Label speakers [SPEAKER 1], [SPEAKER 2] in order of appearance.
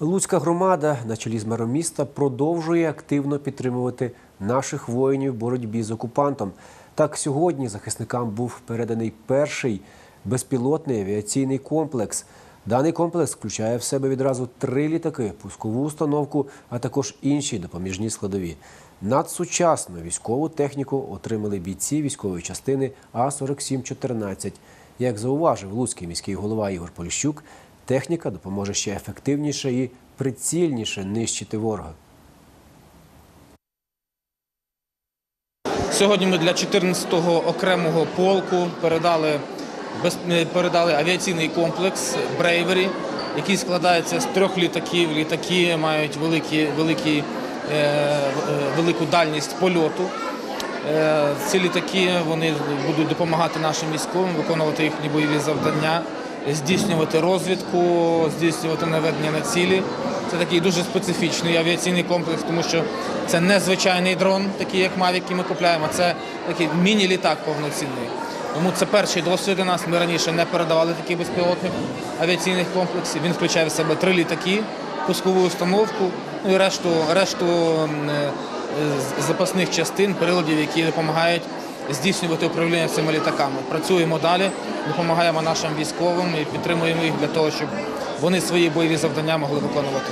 [SPEAKER 1] Луцька громада на чолі з мером міста продовжує активно підтримувати наших воїнів в боротьбі з окупантом. Так, сьогодні захисникам був переданий перший безпілотний авіаційний комплекс. Даний комплекс включає в себе відразу три літаки, пускову установку, а також інші допоміжні складові. Надсучасну військову техніку отримали бійці військової частини А-4714. Як зауважив Луцький міський голова Ігор Поліщук, техніка допоможе ще ефективніше і прицільніше нищити ворога.
[SPEAKER 2] Сьогодні ми для 14-го окремого полку передали, е, передали авіаційний комплекс Брейвері, який складається з трьох літаків. Літаки мають великі, великі, е, е, велику дальність польоту. Ці літаки вони будуть допомагати нашим військовим виконувати їхні бойові завдання, здійснювати розвідку, здійснювати наведення на цілі. Це такий дуже специфічний авіаційний комплекс, тому що це не звичайний дрон, такий як Mavic, який ми купляємо, це такий міні-літак повноцінний. Тому це перший досвід для нас. Ми раніше не передавали таких безпілотних авіаційних комплексів. Він включає в себе три літаки, пускову установку, ну і решту, решту е, запасних частин, приладів, які допомагають здійснювати управління цими літаками. Працюємо далі, допомагаємо нашим військовим і підтримуємо їх для того, щоб вони свої бойові завдання могли виконувати.